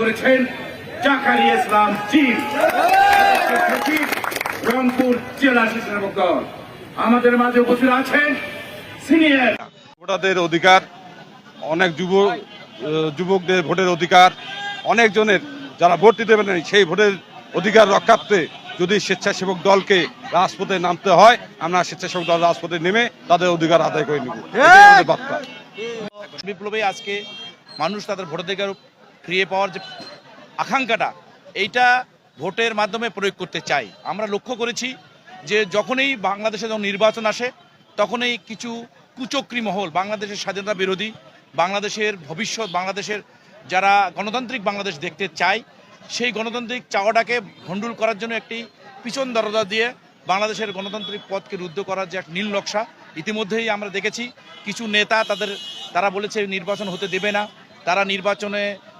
করেছেন জাকারিয়া ইসলাম রংপুর জেলা স্বেচ্ছাসেবক দল। আমাদের মাঝে উপস্থিত আছেন সিনিয়র। ভোটারদের অধিকার অনেক যুব যুবকদের ভোটের অধিকার অনেকজনের যারা ভোট দিতে পারেন সেই ভোটের অধিকার রক্ষার্থে যদি স্বেচ্ছাসেবক দলকে রাজপথে নামতে হয় আমরা স্বেচ্ছাসেবক দল রাজপথে নেমে তাদের অধিকার আদায় করে নেব। বিপ্লবে আজকে মানুষ তাদের ভোটাধিকার ফিরিয়ে পাওয়ার যে আকাঙ্ক্ষাটা, এইটা ভোটের মাধ্যমে প্রয়োগ করতে চাই। আমরা লক্ষ্য করেছি যে যখনই বাংলাদেশে যখন নির্বাচন আসে, তখনই কিছু কুচক্রী মহল, বাংলাদেশের স্বাধীনতা বিরোধী, বাংলাদেশের ভবিষ্যৎ, বাংলাদেশের যারা গণতান্ত্রিক বাংলাদেশ দেখতে চায়, সেই গণতান্ত্রিক চাওয়াটাকে ভণ্ডুল করার জন্য একটি পিছন দরজা দিয়ে বাংলাদেশের গণতান্ত্রিক পথকে রুদ্ধ করার যে এক নীল নকশা, ইতিমধ্যেই আমরা দেখেছি কিছু নেতা তাদের, তারা বলেছে নির্বাচন হতে দেবে না। তারা নির্বাচনে